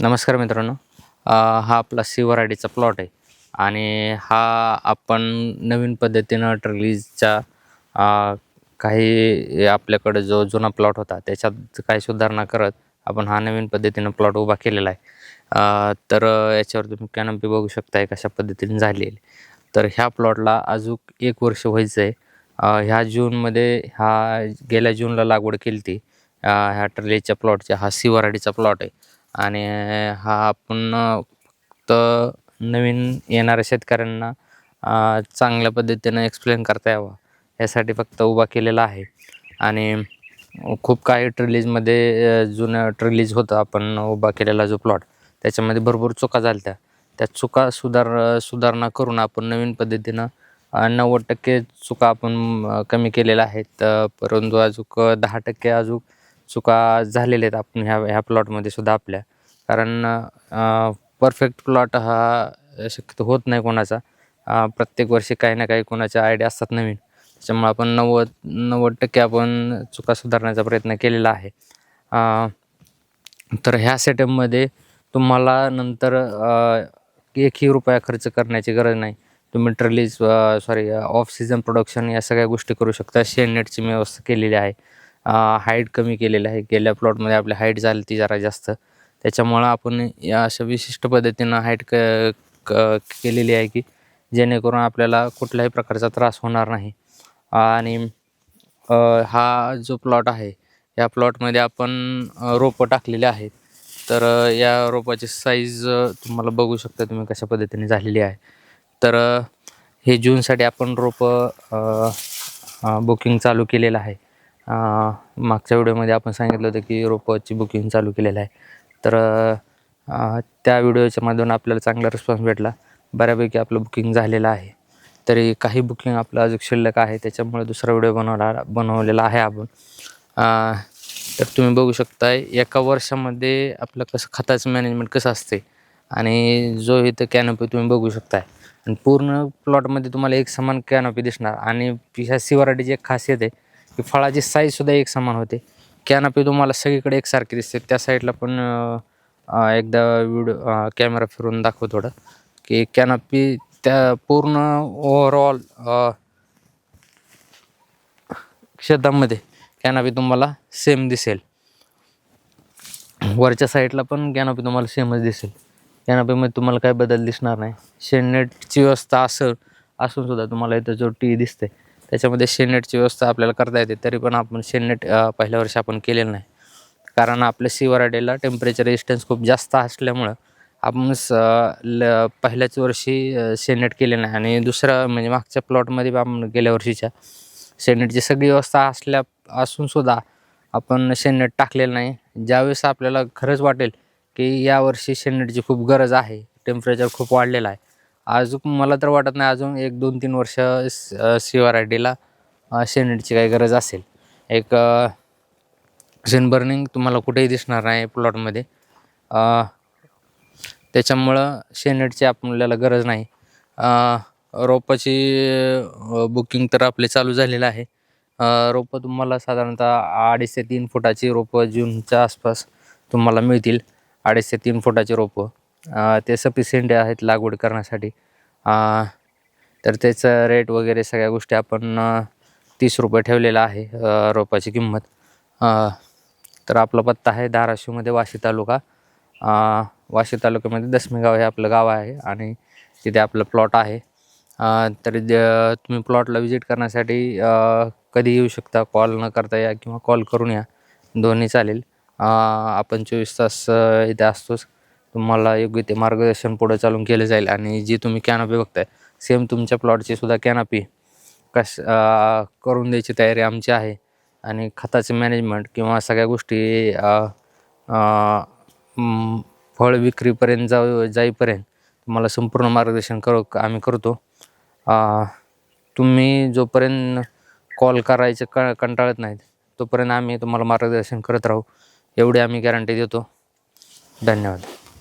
नमस्कार मित्रांनो. हा आपला शिवराडीचा प्लॉट आहे. आणि हा आपण नवीन पद्धतीनं ट्रलीजचा काही आपल्याकडे जो जुना प्लॉट होता त्याच्यात काही सुधारणा करत आपण हा नवीन पद्धतीनं प्लॉट उभा केलेला आहे. तर याच्यावर तुम्ही कॅनपी बघू शकताय कशा पद्धतीने झालेली. तर ह्या प्लॉटला अजून एक वर्ष व्हायचं आहे ह्या जूनमध्ये हा गेल्या जूनला लागवड केली ती ह्या ट्रलीजच्या प्लॉटच्या हा शिवराडीचा प्लॉट आहे. आणि हा आपण फक्त नवीन येणाऱ्या शेतकऱ्यांना चांगल्या पद्धतीनं एक्सप्लेन करता यावं. यासाठी फक्त उभा केलेला आहे. आणि खूप काही ट्रिलीजमध्ये जुन्या जुनं ट्रिलीज होतं. आपण उभा केलेला जो प्लॉट त्याच्यामध्ये भरपूर चुका झाल्या त्या त्या चुका सुधार सुधारणा करून आपण नवीन पद्धतीनं नव्वद टक्के चुका आपण कमी केलेल्या आहेत. परंतु अजूक दहा टक्के अजून चुका झालेल्या आहेत आपण ह्या ह्या प्लॉटमध्ये सुद्धा आपल्या. कारण परफेक्ट प्लॉट हा शक्यतो होत नाही कोणाचा. प्रत्येक वर्षी काही ना काही कोणाच्या आयडिया असतात नवीन. त्याच्यामुळे आपण नव्वद नव्वद टक्के आपण चुका सुधारण्याचा प्रयत्न केलेला आहे. तर ह्या सेटअपमध्ये तुम्हाला नंतर एकही रुपया खर्च करण्याची गरज नाही. तुम्ही trolleys sorry off season production या सगळ्या गोष्टी करू शकता. शेडनेटची मी व्यवस्था केलेली आहे. हाईट कमी केलेलं आहे. गेल्या प्लॉटमध्ये आपली हाईट झाली ती जरा जास्त. त्याच्यामुळं आपण या अशा विशिष्ट पद्धतीनं हाईट क क केलेली आहे की जेणेकरून आपल्याला कुठल्याही प्रकारचा त्रास होणार नाही. आणि हा जो प्लॉट आहे या प्लॉटमध्ये आपण रोपं टाकलेले आहेत. तर या रोपाची साईज तुम्हाला बघू शकता तुम्ही कशा पद्धतीने झालेली आहे. तर हे जूनसाठी आपण रोपं बुकिंग चालू केलेलं आहे. मागच्या व्हिडिओमध्ये आपण सांगितलं होतं की रोपची बुकिंग चालू केलेलं आहे. तर त्या व्हिडिओच्या माध्यमातून आपल्याला चांगला रिस्पॉन्स भेटला. बऱ्यापैकी आपलं बुकिंग झालेलं आहे. तरी काही बुकिंग आपलं अजून शिल्लक आहे त्याच्यामुळे दुसरा व्हिडिओ बनवला बनवलेला आहे आपण. तर तुम्ही बघू शकताय एका वर्षामध्ये आपलं कसं खताचं मॅनेजमेंट कसं असते आणि जो इथं कॅनोपी तुम्ही बघू शकताय. आणि पूर्ण प्लॉटमध्ये तुम्हाला एक समान कॅनोपी दिसणार आणि ह्या शिवराडीची एक खासियत आहे की फळाची साईजसुद्धा एक समान होते. कॅनपी तुम्हाला सगळीकडे एकसारखी दिसते. त्या साईडला पण एकदा व्हिडिओ कॅमेरा फिरून दाखवतो थोडं. की कॅनपी त्या पूर्ण ओव्हरऑल शेतामध्ये कॅनपी तुम्हाला सेम दिसेल. वरच्या साईडला पण कॅनपी तुम्हाला सेमच दिसेल. कॅनपीमध्ये तुम्हाला काय बदल दिसणार नाही. शेडनेटची व्यवस्था असं असूनसुद्धा तुम्हाला इथं जो टी दिसते त्याच्यामध्ये शेडनेटची व्यवस्था आपल्याला करता येते. तरी पण आपण शेडनेट पहिल्या वर्षी आपण केलेलं नाही. कारण आपल्या शिवराडेला टेम्परेचर रेजिस्टन्स खूप जास्त असल्यामुळं आपण स ल पहिल्याच वर्षी शेनेट केले नाही. आणि दुसरं म्हणजे मागच्या प्लॉटमध्ये आपण गेल्या वर्षीच्या शेनेटची सगळी व्यवस्था असल्या असूनसुद्धा आपण शेनेट टाकलेलं नाही. ज्यावेळेस आपल्याला खरंच वाटेल की यावर्षी शेणनेटची खूप गरज आहे. टेम्परेचर खूप वाढलेलं आहे. अजून मला तर वाटत नाही अजून एक दोन तीन वर्ष सी आर आय डीला शेणनेटची काही गरज असेल. एक शेण बर्निंग तुम्हाला कुठेही दिसणार नाही प्लॉटमध्ये. त्याच्यामुळं शेनेटची आपल्याला गरज नाही. रोपाची बुकिंग तर आपले चालू झालेलं आहे. रोपं तुम्हाला साधारणतः अडीच ते तीन फुटाची रोपं जूनच्या आसपास तुम्हाला मिळतील. अडीच ते तीन फुटाची रोपं. ते सफिशियंट आहेत लागवड करण्यासाठी. तर त्याचं रेट वगैरे सगळ्या गोष्टी आपण तीस रुपये ठेवलेला आहे रोपाची किंमत. तर आपला पत्ता आहे धाराशिवमध्ये वाशी तालुका. वाशी तालुक्यामध्ये दसमी गाव हे आपलं गाव आहे आणि तिथे आपलं प्लॉट आहे. तर तुम्ही प्लॉटला व्हिजिट करण्यासाठी कधी येऊ शकता. कॉल न करता या किंवा कॉल करून या. दोन्ही चालेल. आपण चोवीस तास इथे असतोच. तुम्हाला योग्य ते मार्गदर्शन पुढं चालून केलं जाईल. आणि जी तुम्ही कॅनपी बघताय सेम तुमच्या प्लॉटची सुद्धा कॅनपी कश करून द्यायची तयारी आमची आहे. आणि खताचं मॅनेजमेंट किंवा सगळ्या गोष्टी फळ विक्रीपर्यंत जाऊ जाईपर्यंत तुम्हाला संपूर्ण मार्गदर्शन करू आम्ही करतो. तुम्ही जोपर्यंत कॉल करायचं क कंटाळत नाहीत तोपर्यंत आम्ही तुम्हाला मार्गदर्शन करत राहू. एवढी आम्ही गॅरंटी देतो. धन्यवाद.